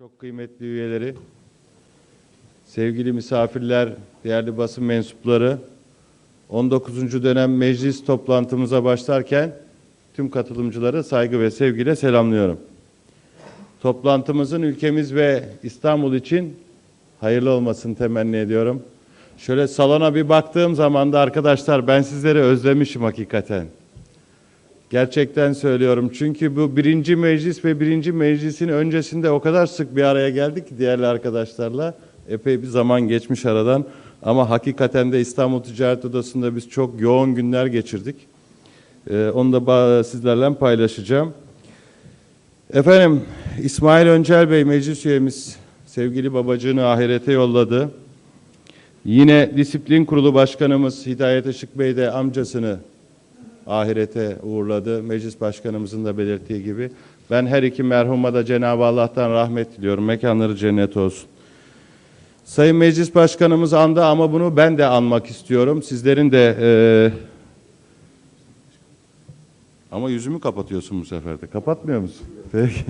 Çok kıymetli üyeleri, sevgili misafirler, değerli basın mensupları, 19. dönem meclis toplantımıza başlarken tüm katılımcıları saygı ve sevgiyle selamlıyorum. Toplantımızın ülkemiz ve İstanbul için hayırlı olmasını temenni ediyorum. Şöyle salona bir baktığım zaman da arkadaşlar ben sizleri özlemişim hakikaten. Gerçekten söylüyorum çünkü bu birinci meclis ve birinci meclisin öncesinde o kadar sık bir araya geldik ki diğerli arkadaşlarla. Epey bir zaman geçmiş aradan ama hakikaten de İstanbul Ticaret Odası'nda biz çok yoğun günler geçirdik. Ee, onu da sizlerle paylaşacağım. Efendim İsmail Öncel Bey meclis üyemiz sevgili babacığını ahirete yolladı. Yine Disiplin Kurulu Başkanımız Hidayet Işık Bey de amcasını ahirete uğurladı. Meclis Başkanımızın da belirttiği gibi. Ben her iki merhuma da Cenab-ı Allah'tan rahmet diliyorum. Mekanları cennet olsun. Sayın Meclis Başkanımız andı ama bunu ben de anmak istiyorum. Sizlerin de eee, ama yüzümü kapatıyorsun bu sefer de. Kapatmıyor musun? Peki.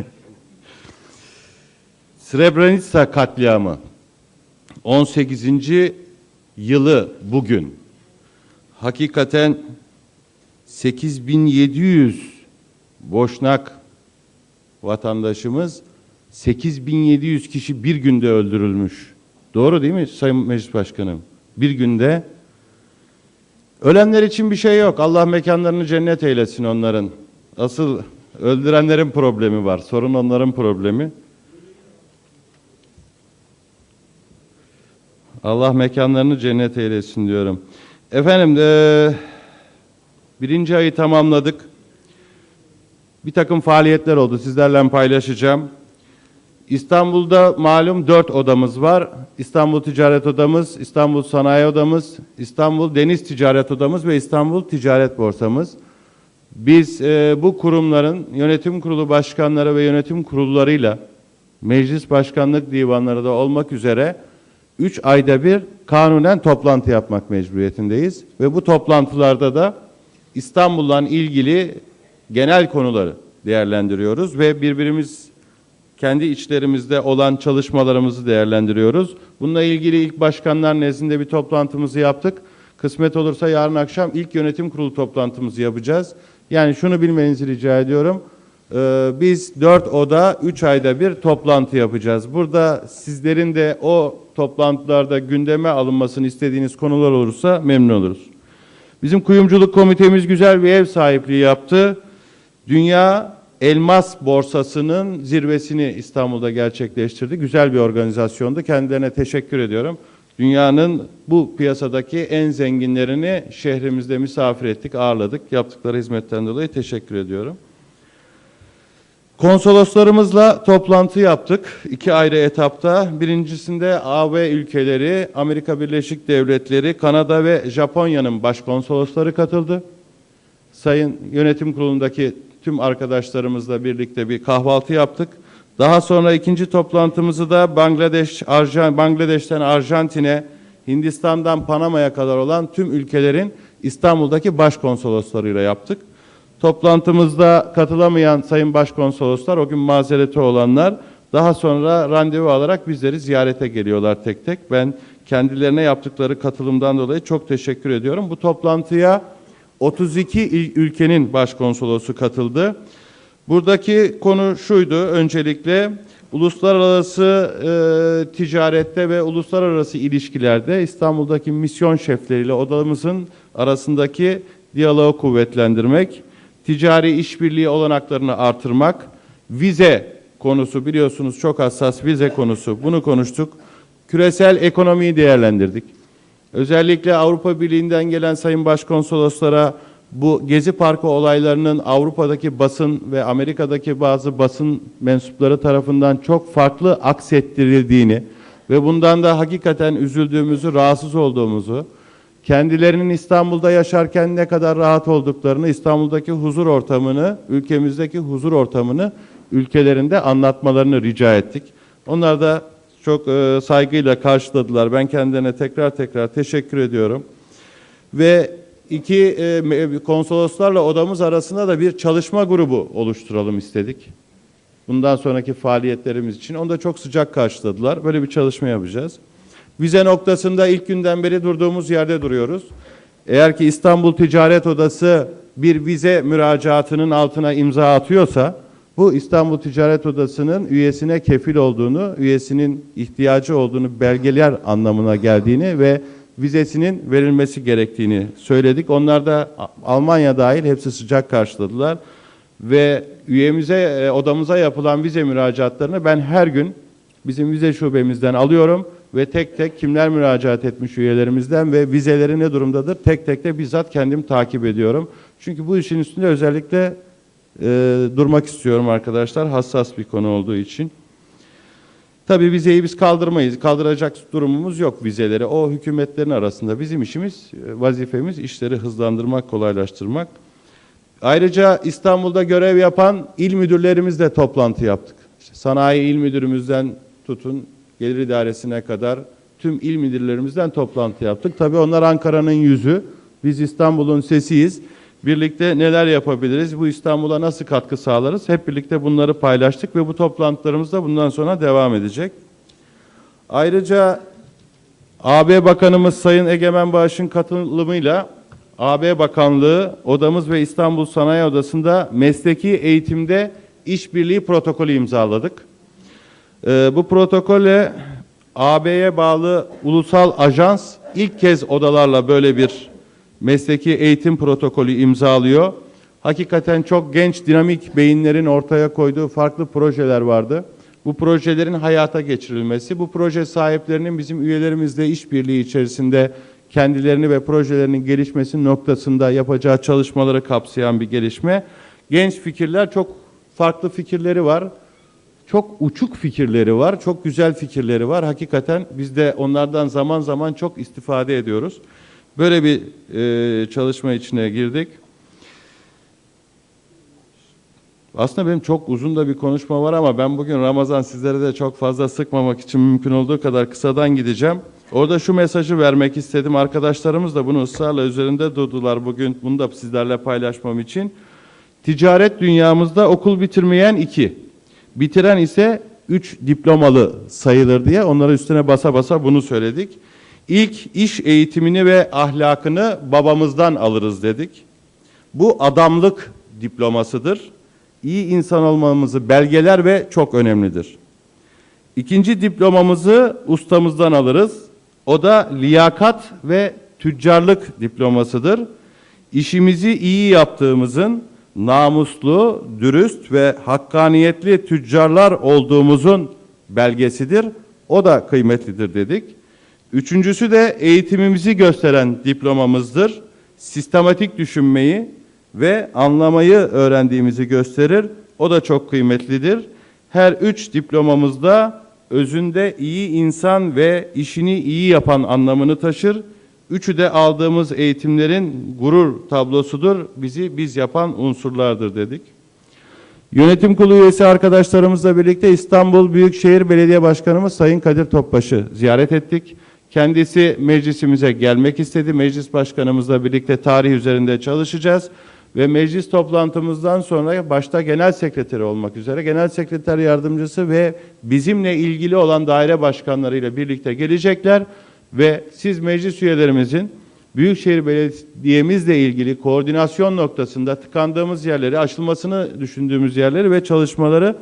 Srebrenica katliamı 18. yılı bugün. Hakikaten 8700 Boşnak vatandaşımız 8700 kişi bir günde öldürülmüş. Doğru değil mi Sayın Meclis Başkanım? Bir günde Ölenler için bir şey yok. Allah mekanlarını cennet eylesin onların. Asıl öldürenlerin problemi var. Sorun onların problemi. Allah mekanlarını cennet eylesin diyorum. Efendim eee, birinci ayı tamamladık. Bir takım faaliyetler oldu. Sizlerle paylaşacağım. İstanbul'da malum dört odamız var. İstanbul Ticaret Odamız, İstanbul Sanayi Odamız, İstanbul Deniz Ticaret Odamız ve İstanbul Ticaret Borsamız. Biz e, bu kurumların yönetim kurulu başkanları ve yönetim kurullarıyla meclis başkanlık divanları da olmak üzere üç ayda bir kanunen toplantı yapmak mecburiyetindeyiz. Ve bu toplantılarda da İstanbul'la ilgili genel konuları değerlendiriyoruz ve birbirimiz kendi içlerimizde olan çalışmalarımızı değerlendiriyoruz. Bununla ilgili ilk başkanlar nezdinde bir toplantımızı yaptık. Kısmet olursa yarın akşam ilk yönetim kurulu toplantımızı yapacağız. Yani şunu bilmenizi rica ediyorum. Ee, biz dört oda üç ayda bir toplantı yapacağız. Burada sizlerin de o toplantılarda gündeme alınmasını istediğiniz konular olursa memnun oluruz. Bizim kuyumculuk komitemiz güzel bir ev sahipliği yaptı. Dünya Elmas Borsası'nın zirvesini İstanbul'da gerçekleştirdi. Güzel bir organizasyondu. Kendilerine teşekkür ediyorum. Dünyanın bu piyasadaki en zenginlerini şehrimizde misafir ettik, ağırladık. Yaptıkları hizmetten dolayı teşekkür ediyorum. Konsoloslarımızla toplantı yaptık iki ayrı etapta. Birincisinde AB ülkeleri, Amerika Birleşik Devletleri, Kanada ve Japonya'nın başkonsolosları katıldı. Sayın Yönetim Kurulu'ndaki tüm arkadaşlarımızla birlikte bir kahvaltı yaptık. Daha sonra ikinci toplantımızı da Bangladeş, Arjan, Bangladeş'ten Arjantin'e, Hindistan'dan Panama'ya kadar olan tüm ülkelerin İstanbul'daki başkonsoloslarıyla yaptık. Toplantımızda katılamayan sayın başkonsoloslar, o gün mazereti olanlar daha sonra randevu alarak bizleri ziyarete geliyorlar tek tek. Ben kendilerine yaptıkları katılımdan dolayı çok teşekkür ediyorum. Bu toplantıya 32 il- ülkenin başkonsolosu katıldı. Buradaki konu şuydu öncelikle uluslararası e, ticarette ve uluslararası ilişkilerde İstanbul'daki misyon şefleriyle odamızın arasındaki diyaloğu kuvvetlendirmek, ticari işbirliği olanaklarını artırmak, vize konusu biliyorsunuz çok hassas vize konusu bunu konuştuk. Küresel ekonomiyi değerlendirdik. Özellikle Avrupa Birliği'nden gelen sayın başkonsoloslara bu Gezi Parkı olaylarının Avrupa'daki basın ve Amerika'daki bazı basın mensupları tarafından çok farklı aksettirildiğini ve bundan da hakikaten üzüldüğümüzü, rahatsız olduğumuzu, kendilerinin İstanbul'da yaşarken ne kadar rahat olduklarını, İstanbul'daki huzur ortamını, ülkemizdeki huzur ortamını ülkelerinde anlatmalarını rica ettik. Onlar da çok e, saygıyla karşıladılar. Ben kendilerine tekrar tekrar teşekkür ediyorum. Ve iki e, konsoloslarla odamız arasında da bir çalışma grubu oluşturalım istedik. bundan sonraki faaliyetlerimiz için. Onu da çok sıcak karşıladılar. Böyle bir çalışma yapacağız. Vize noktasında ilk günden beri durduğumuz yerde duruyoruz. Eğer ki İstanbul Ticaret Odası bir vize müracaatının altına imza atıyorsa bu İstanbul Ticaret Odası'nın üyesine kefil olduğunu, üyesinin ihtiyacı olduğunu belgeler anlamına geldiğini ve vizesinin verilmesi gerektiğini söyledik. Onlar da Almanya dahil hepsi sıcak karşıladılar ve üyemize, e, odamıza yapılan vize müracaatlarını ben her gün bizim vize şubemizden alıyorum ve tek tek kimler müracaat etmiş üyelerimizden ve vizeleri ne durumdadır tek tek de bizzat kendim takip ediyorum. Çünkü bu işin üstünde özellikle e, durmak istiyorum arkadaşlar hassas bir konu olduğu için. Tabii vizeyi biz kaldırmayız. Kaldıracak durumumuz yok vizeleri. O hükümetlerin arasında bizim işimiz, e, vazifemiz işleri hızlandırmak, kolaylaştırmak. Ayrıca İstanbul'da görev yapan il müdürlerimizle toplantı yaptık. İşte sanayi il müdürümüzden tutun gelir idaresine kadar tüm il müdürlerimizden toplantı yaptık. Tabii onlar Ankara'nın yüzü. Biz İstanbul'un sesiyiz. Birlikte neler yapabiliriz? Bu İstanbul'a nasıl katkı sağlarız? Hep birlikte bunları paylaştık ve bu toplantılarımız da bundan sonra devam edecek. Ayrıca AB Bakanımız Sayın Egemen Bağış'ın katılımıyla AB Bakanlığı odamız ve İstanbul Sanayi Odası'nda mesleki eğitimde işbirliği protokolü imzaladık. Ee, bu protokolle AB'ye bağlı ulusal ajans ilk kez odalarla böyle bir mesleki eğitim protokolü imzalıyor. Hakikaten çok genç, dinamik beyinlerin ortaya koyduğu farklı projeler vardı. Bu projelerin hayata geçirilmesi, bu proje sahiplerinin bizim üyelerimizle işbirliği içerisinde kendilerini ve projelerinin gelişmesi noktasında yapacağı çalışmaları kapsayan bir gelişme. Genç fikirler çok farklı fikirleri var. Çok uçuk fikirleri var, çok güzel fikirleri var. Hakikaten biz de onlardan zaman zaman çok istifade ediyoruz. Böyle bir e, çalışma içine girdik. Aslında benim çok uzun da bir konuşma var ama ben bugün Ramazan sizlere de çok fazla sıkmamak için mümkün olduğu kadar kısadan gideceğim. Orada şu mesajı vermek istedim. Arkadaşlarımız da bunu ısrarla üzerinde durdular bugün. Bunu da sizlerle paylaşmam için. Ticaret dünyamızda okul bitirmeyen iki, bitiren ise üç diplomalı sayılır diye onlara üstüne basa basa bunu söyledik. İlk iş eğitimini ve ahlakını babamızdan alırız dedik. Bu adamlık diplomasıdır. İyi insan olmamızı belgeler ve çok önemlidir. İkinci diplomamızı ustamızdan alırız. O da liyakat ve tüccarlık diplomasıdır. İşimizi iyi yaptığımızın, namuslu, dürüst ve hakkaniyetli tüccarlar olduğumuzun belgesidir. O da kıymetlidir dedik. Üçüncüsü de eğitimimizi gösteren diplomamızdır. Sistematik düşünmeyi ve anlamayı öğrendiğimizi gösterir. O da çok kıymetlidir. Her üç diplomamızda özünde iyi insan ve işini iyi yapan anlamını taşır. Üçü de aldığımız eğitimlerin gurur tablosudur. Bizi biz yapan unsurlardır dedik. Yönetim kurulu üyesi arkadaşlarımızla birlikte İstanbul Büyükşehir Belediye Başkanımız Sayın Kadir Topbaş'ı ziyaret ettik. Kendisi meclisimize gelmek istedi. Meclis başkanımızla birlikte tarih üzerinde çalışacağız. Ve meclis toplantımızdan sonra başta genel sekreteri olmak üzere genel sekreter yardımcısı ve bizimle ilgili olan daire başkanlarıyla birlikte gelecekler. Ve siz meclis üyelerimizin Büyükşehir Belediye'mizle ilgili koordinasyon noktasında tıkandığımız yerleri, aşılmasını düşündüğümüz yerleri ve çalışmaları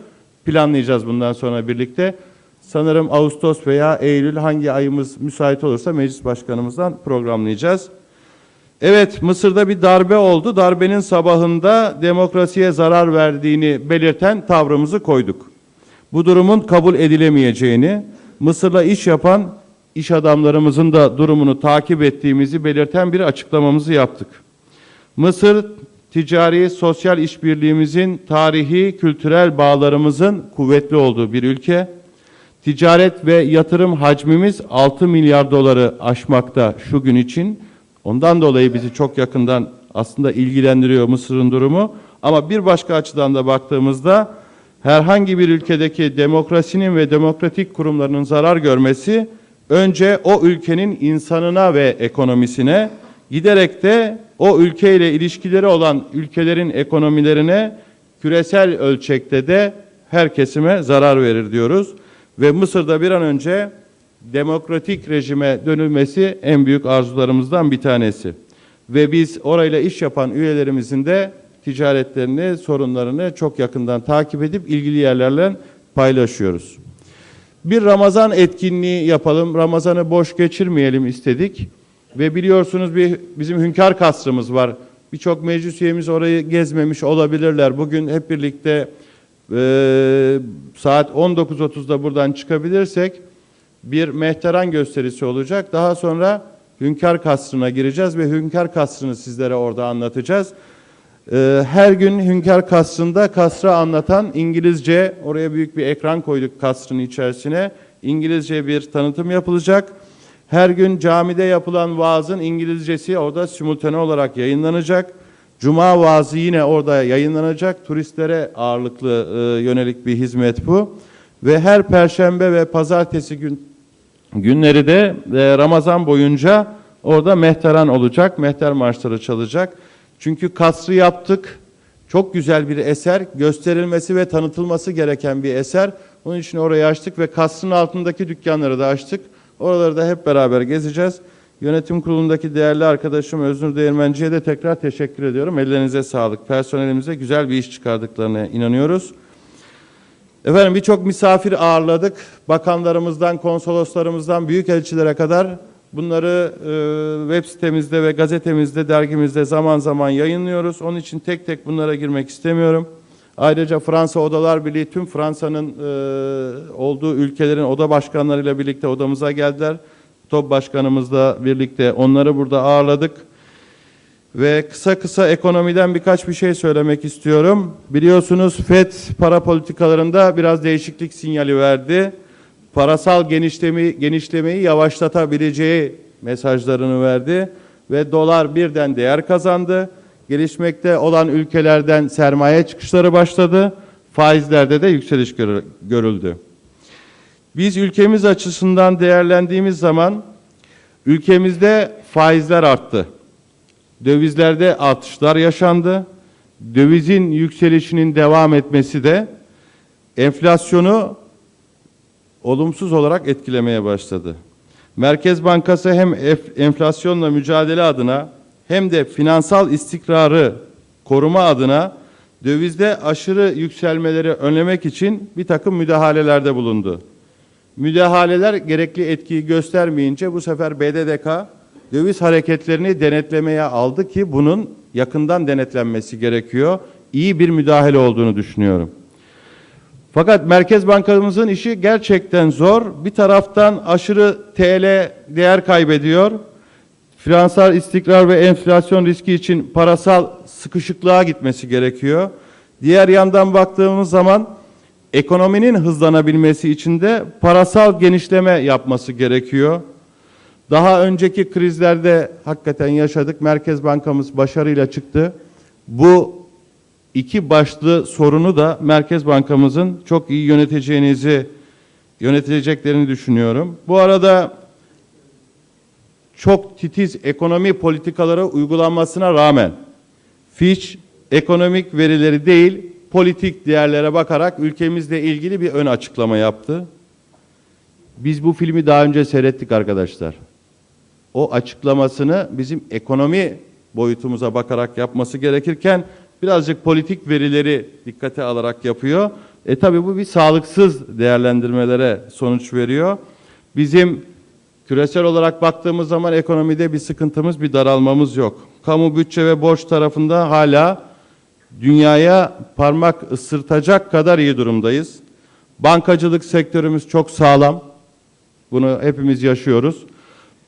planlayacağız bundan sonra birlikte. Sanırım Ağustos veya Eylül hangi ayımız müsait olursa meclis başkanımızdan programlayacağız. Evet Mısır'da bir darbe oldu. Darbenin sabahında demokrasiye zarar verdiğini belirten tavrımızı koyduk. Bu durumun kabul edilemeyeceğini, Mısır'la iş yapan iş adamlarımızın da durumunu takip ettiğimizi belirten bir açıklamamızı yaptık. Mısır ticari sosyal işbirliğimizin tarihi kültürel bağlarımızın kuvvetli olduğu bir ülke. Ticaret ve yatırım hacmimiz 6 milyar doları aşmakta şu gün için. Ondan dolayı bizi çok yakından aslında ilgilendiriyor Mısır'ın durumu. Ama bir başka açıdan da baktığımızda herhangi bir ülkedeki demokrasinin ve demokratik kurumlarının zarar görmesi önce o ülkenin insanına ve ekonomisine giderek de o ülkeyle ilişkileri olan ülkelerin ekonomilerine küresel ölçekte de her kesime zarar verir diyoruz. Ve Mısır'da bir an önce demokratik rejime dönülmesi en büyük arzularımızdan bir tanesi. Ve biz orayla iş yapan üyelerimizin de ticaretlerini, sorunlarını çok yakından takip edip ilgili yerlerle paylaşıyoruz. Bir Ramazan etkinliği yapalım. Ramazan'ı boş geçirmeyelim istedik. Ve biliyorsunuz bir bizim hünkâr kasrımız var. Birçok meclis üyemiz orayı gezmemiş olabilirler. Bugün hep birlikte e, saat 19.30'da buradan çıkabilirsek bir mehteran gösterisi olacak. Daha sonra Hünkâr Kasrı'na gireceğiz ve Hünkâr Kasrı'nı sizlere orada anlatacağız. Ee, Her gün Hünkâr Kasrı'nda kasrı anlatan İngilizce, oraya büyük bir ekran koyduk kasrın içerisine. İngilizce bir tanıtım yapılacak. Her gün camide yapılan vaazın İngilizcesi orada simultane olarak yayınlanacak. Cuma vaazı yine orada yayınlanacak. Turistlere ağırlıklı e, yönelik bir hizmet bu. Ve her perşembe ve pazartesi gün günleri de e, Ramazan boyunca orada mehteran olacak. Mehter marşları çalacak. Çünkü kasrı yaptık. Çok güzel bir eser. Gösterilmesi ve tanıtılması gereken bir eser. Onun için orayı açtık ve kasrın altındaki dükkanları da açtık. Oraları da hep beraber gezeceğiz. Yönetim kurulundaki değerli arkadaşım Öznur Değirmenci'ye de tekrar teşekkür ediyorum. Ellerinize sağlık. Personelimize güzel bir iş çıkardıklarına inanıyoruz. Efendim birçok misafir ağırladık. Bakanlarımızdan, konsoloslarımızdan, büyükelçilere kadar bunları e, web sitemizde ve gazetemizde, dergimizde zaman zaman yayınlıyoruz. Onun için tek tek bunlara girmek istemiyorum. Ayrıca Fransa Odalar Birliği tüm Fransa'nın e, olduğu ülkelerin oda başkanlarıyla birlikte odamıza geldiler. Top başkanımızla birlikte onları burada ağırladık. Ve kısa kısa ekonomiden birkaç bir şey söylemek istiyorum. Biliyorsunuz FED para politikalarında biraz değişiklik sinyali verdi. Parasal genişlemi, genişlemeyi yavaşlatabileceği mesajlarını verdi. Ve dolar birden değer kazandı. Gelişmekte olan ülkelerden sermaye çıkışları başladı. Faizlerde de yükseliş görü- görüldü. Biz ülkemiz açısından değerlendiğimiz zaman ülkemizde faizler arttı. Dövizlerde artışlar yaşandı. Dövizin yükselişinin devam etmesi de enflasyonu olumsuz olarak etkilemeye başladı. Merkez Bankası hem enflasyonla mücadele adına hem de finansal istikrarı koruma adına dövizde aşırı yükselmeleri önlemek için bir takım müdahalelerde bulundu. Müdahaleler gerekli etkiyi göstermeyince bu sefer BDDK döviz hareketlerini denetlemeye aldı ki bunun yakından denetlenmesi gerekiyor. İyi bir müdahale olduğunu düşünüyorum. Fakat Merkez Bankamızın işi gerçekten zor. Bir taraftan aşırı TL değer kaybediyor. Finansal istikrar ve enflasyon riski için parasal sıkışıklığa gitmesi gerekiyor. Diğer yandan baktığımız zaman ekonominin hızlanabilmesi için de parasal genişleme yapması gerekiyor. Daha önceki krizlerde hakikaten yaşadık. Merkez Bankamız başarıyla çıktı. Bu iki başlı sorunu da Merkez Bankamızın çok iyi yöneteceğinizi yöneteceklerini düşünüyorum. Bu arada çok titiz ekonomi politikaları uygulanmasına rağmen Fitch ekonomik verileri değil politik değerlere bakarak ülkemizle ilgili bir ön açıklama yaptı. Biz bu filmi daha önce seyrettik arkadaşlar. O açıklamasını bizim ekonomi boyutumuza bakarak yapması gerekirken birazcık politik verileri dikkate alarak yapıyor. E tabi bu bir sağlıksız değerlendirmelere sonuç veriyor. Bizim küresel olarak baktığımız zaman ekonomide bir sıkıntımız, bir daralmamız yok. Kamu bütçe ve borç tarafında hala dünyaya parmak ısırtacak kadar iyi durumdayız. Bankacılık sektörümüz çok sağlam. Bunu hepimiz yaşıyoruz.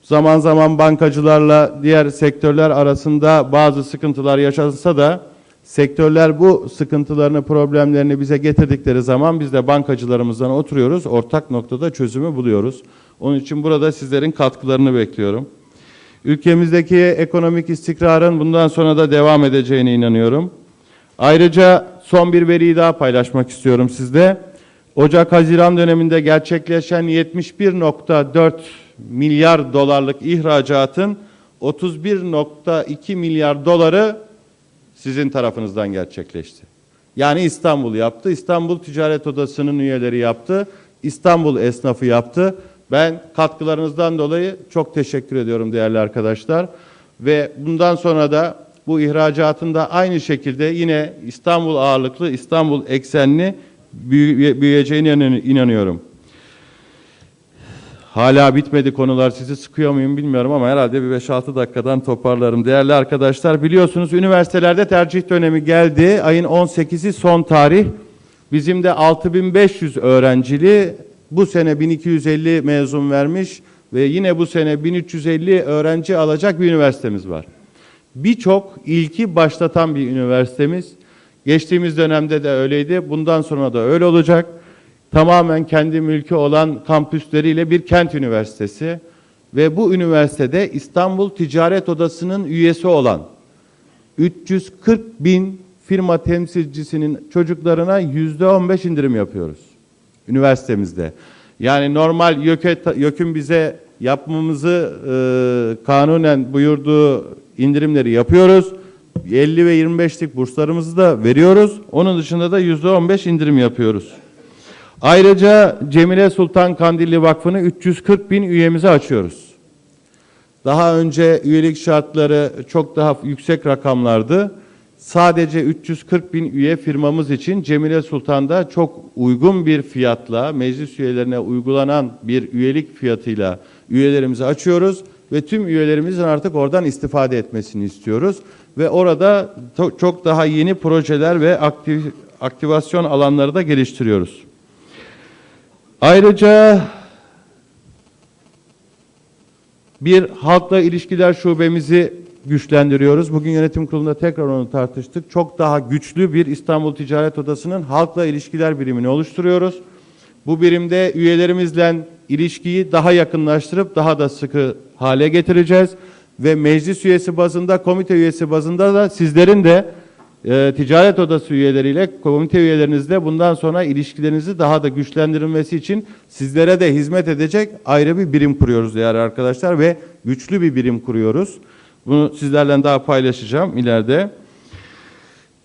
Zaman zaman bankacılarla diğer sektörler arasında bazı sıkıntılar yaşansa da sektörler bu sıkıntılarını, problemlerini bize getirdikleri zaman biz de bankacılarımızdan oturuyoruz, ortak noktada çözümü buluyoruz. Onun için burada sizlerin katkılarını bekliyorum. Ülkemizdeki ekonomik istikrarın bundan sonra da devam edeceğine inanıyorum. Ayrıca son bir veriyi daha paylaşmak istiyorum sizle. Ocak-Haziran döneminde gerçekleşen 71.4 milyar dolarlık ihracatın 31.2 milyar doları sizin tarafınızdan gerçekleşti. Yani İstanbul yaptı. İstanbul Ticaret Odası'nın üyeleri yaptı. İstanbul esnafı yaptı. Ben katkılarınızdan dolayı çok teşekkür ediyorum değerli arkadaşlar. Ve bundan sonra da bu ihracatın da aynı şekilde yine İstanbul ağırlıklı, İstanbul eksenli büyü- büyüyeceğine inan- inanıyorum. Hala bitmedi konular sizi sıkıyor muyum bilmiyorum ama herhalde bir 5-6 dakikadan toparlarım. Değerli arkadaşlar biliyorsunuz üniversitelerde tercih dönemi geldi. Ayın 18'i son tarih. Bizim de 6500 öğrencili bu sene 1250 mezun vermiş ve yine bu sene 1350 öğrenci alacak bir üniversitemiz var. Birçok ilki başlatan bir üniversitemiz. Geçtiğimiz dönemde de öyleydi. Bundan sonra da öyle olacak. Tamamen kendi mülkü olan kampüsleriyle bir kent üniversitesi ve bu üniversitede İstanbul Ticaret Odası'nın üyesi olan 340 bin firma temsilcisinin çocuklarına yüzde 15 indirim yapıyoruz üniversitemizde. Yani normal YÖK'e, YÖK'ün bize yapmamızı e, kanunen buyurduğu indirimleri yapıyoruz. 50 ve 25'lik burslarımızı da veriyoruz. Onun dışında da yüzde 15 indirim yapıyoruz. Ayrıca Cemile Sultan Kandilli Vakfı'nı 340 bin üyemize açıyoruz. Daha önce üyelik şartları çok daha yüksek rakamlardı. Sadece 340 bin üye firmamız için Cemile Sultan'da çok uygun bir fiyatla, meclis üyelerine uygulanan bir üyelik fiyatıyla üyelerimizi açıyoruz ve tüm üyelerimizin artık oradan istifade etmesini istiyoruz. Ve orada çok daha yeni projeler ve aktiv, aktivasyon alanları da geliştiriyoruz. Ayrıca bir halkla ilişkiler şubemizi güçlendiriyoruz. Bugün yönetim kurulunda tekrar onu tartıştık. Çok daha güçlü bir İstanbul Ticaret Odası'nın halkla ilişkiler birimini oluşturuyoruz. Bu birimde üyelerimizle ilişkiyi daha yakınlaştırıp daha da sıkı hale getireceğiz. Ve meclis üyesi bazında, komite üyesi bazında da sizlerin de e, ticaret odası üyeleriyle, komite üyelerinizle bundan sonra ilişkilerinizi daha da güçlendirilmesi için sizlere de hizmet edecek ayrı bir birim kuruyoruz değerli arkadaşlar ve güçlü bir birim kuruyoruz. Bunu sizlerle daha paylaşacağım ileride.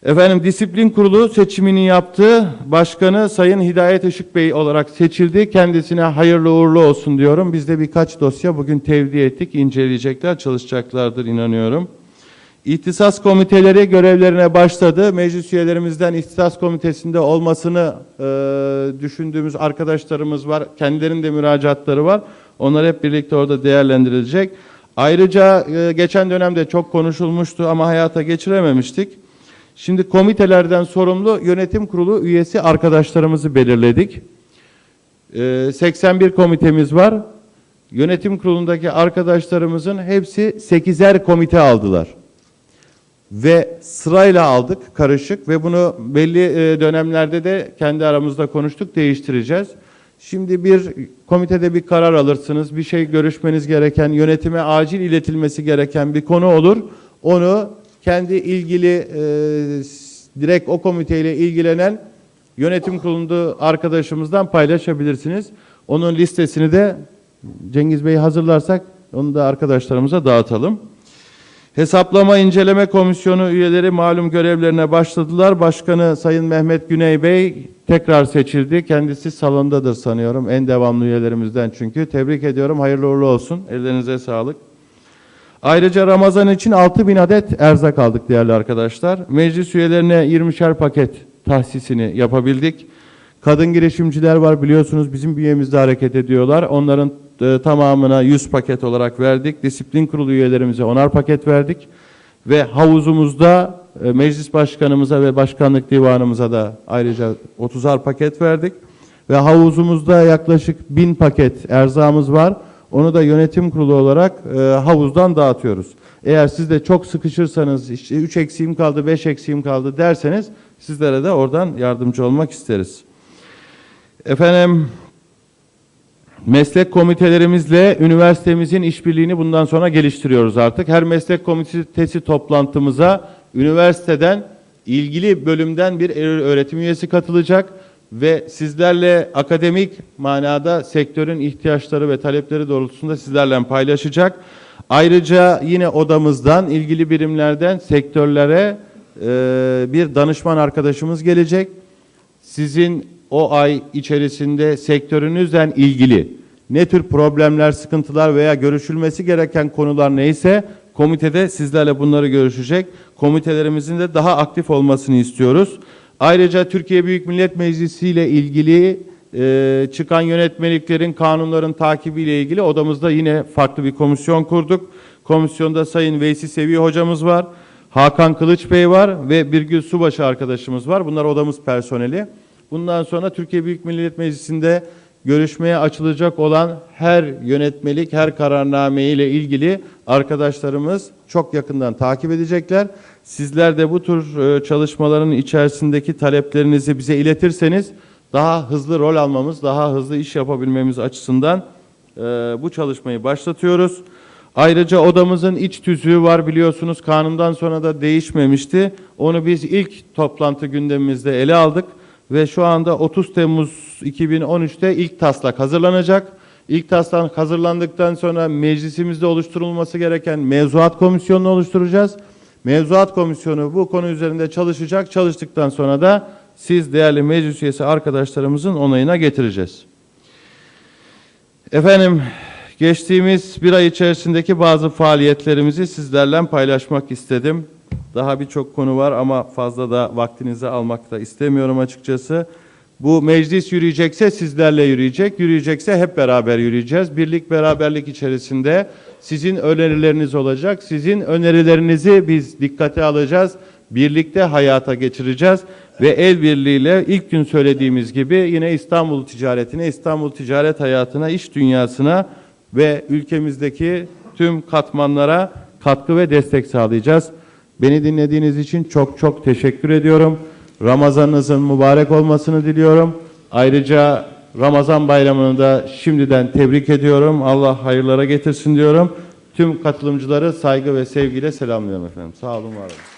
Efendim disiplin kurulu seçimini yaptı. Başkanı Sayın Hidayet Işık Bey olarak seçildi. Kendisine hayırlı uğurlu olsun diyorum. Biz de birkaç dosya bugün tevdi ettik. İnceleyecekler, çalışacaklardır inanıyorum. İhtisas komiteleri görevlerine başladı. Meclis üyelerimizden ihtisas komitesinde olmasını e, düşündüğümüz arkadaşlarımız var. Kendilerinin de müracaatları var. Onlar hep birlikte orada değerlendirilecek. Ayrıca e, geçen dönemde çok konuşulmuştu ama hayata geçirememiştik. Şimdi komitelerden sorumlu yönetim kurulu üyesi arkadaşlarımızı belirledik. E, 81 komitemiz var. Yönetim kurulundaki arkadaşlarımızın hepsi 8'er komite aldılar ve sırayla aldık karışık ve bunu belli e, dönemlerde de kendi aramızda konuştuk değiştireceğiz. Şimdi bir komitede bir karar alırsınız, bir şey görüşmeniz gereken, yönetime acil iletilmesi gereken bir konu olur. Onu kendi ilgili e, direkt o komiteyle ilgilenen yönetim kurulunda arkadaşımızdan paylaşabilirsiniz. Onun listesini de Cengiz Bey hazırlarsak onu da arkadaşlarımıza dağıtalım. Hesaplama İnceleme Komisyonu üyeleri malum görevlerine başladılar. Başkanı Sayın Mehmet Güney Bey tekrar seçildi. Kendisi salondadır sanıyorum. En devamlı üyelerimizden çünkü. Tebrik ediyorum. Hayırlı uğurlu olsun. Ellerinize sağlık. Ayrıca Ramazan için 6 bin adet erzak aldık değerli arkadaşlar. Meclis üyelerine 20'şer paket tahsisini yapabildik. Kadın girişimciler var biliyorsunuz bizim bünyemizde hareket ediyorlar. Onların e, tamamına 100 paket olarak verdik. Disiplin kurulu üyelerimize 10'ar paket verdik. Ve havuzumuzda e, meclis başkanımıza ve başkanlık divanımıza da ayrıca 30'ar paket verdik. Ve havuzumuzda yaklaşık 1000 paket erzağımız var. Onu da yönetim kurulu olarak e, havuzdan dağıtıyoruz. Eğer siz de çok sıkışırsanız işte 3 eksiğim kaldı, 5 eksiğim kaldı derseniz sizlere de oradan yardımcı olmak isteriz. Efendim meslek komitelerimizle üniversitemizin işbirliğini bundan sonra geliştiriyoruz artık. Her meslek komitesi toplantımıza üniversiteden ilgili bölümden bir öğretim üyesi katılacak ve sizlerle akademik manada sektörün ihtiyaçları ve talepleri doğrultusunda sizlerle paylaşacak. Ayrıca yine odamızdan ilgili birimlerden sektörlere e, bir danışman arkadaşımız gelecek. Sizin o ay içerisinde sektörünüzden ilgili ne tür problemler, sıkıntılar veya görüşülmesi gereken konular neyse komitede sizlerle bunları görüşecek. Komitelerimizin de daha aktif olmasını istiyoruz. Ayrıca Türkiye Büyük Millet Meclisi ile ilgili e, çıkan yönetmeliklerin, kanunların takibiyle ilgili odamızda yine farklı bir komisyon kurduk. Komisyonda Sayın Veysi Sevi hocamız var, Hakan Kılıç Bey var ve Birgül Subaşı arkadaşımız var. Bunlar odamız personeli. Bundan sonra Türkiye Büyük Millet Meclisi'nde görüşmeye açılacak olan her yönetmelik, her kararname ile ilgili arkadaşlarımız çok yakından takip edecekler. Sizler de bu tür e, çalışmaların içerisindeki taleplerinizi bize iletirseniz daha hızlı rol almamız, daha hızlı iş yapabilmemiz açısından e, bu çalışmayı başlatıyoruz. Ayrıca odamızın iç tüzüğü var biliyorsunuz kanundan sonra da değişmemişti. Onu biz ilk toplantı gündemimizde ele aldık ve şu anda 30 Temmuz 2013'te ilk taslak hazırlanacak. İlk taslak hazırlandıktan sonra meclisimizde oluşturulması gereken mevzuat komisyonunu oluşturacağız. Mevzuat komisyonu bu konu üzerinde çalışacak. Çalıştıktan sonra da siz değerli meclis üyesi arkadaşlarımızın onayına getireceğiz. Efendim geçtiğimiz bir ay içerisindeki bazı faaliyetlerimizi sizlerle paylaşmak istedim. Daha birçok konu var ama fazla da vaktinizi almak da istemiyorum açıkçası. Bu meclis yürüyecekse sizlerle yürüyecek, yürüyecekse hep beraber yürüyeceğiz. Birlik beraberlik içerisinde sizin önerileriniz olacak. Sizin önerilerinizi biz dikkate alacağız. Birlikte hayata geçireceğiz ve el birliğiyle ilk gün söylediğimiz gibi yine İstanbul ticaretine, İstanbul ticaret hayatına, iş dünyasına ve ülkemizdeki tüm katmanlara katkı ve destek sağlayacağız. Beni dinlediğiniz için çok çok teşekkür ediyorum. Ramazanınızın mübarek olmasını diliyorum. Ayrıca Ramazan bayramını da şimdiden tebrik ediyorum. Allah hayırlara getirsin diyorum. Tüm katılımcıları saygı ve sevgiyle selamlıyorum efendim. Sağ olun, var olun.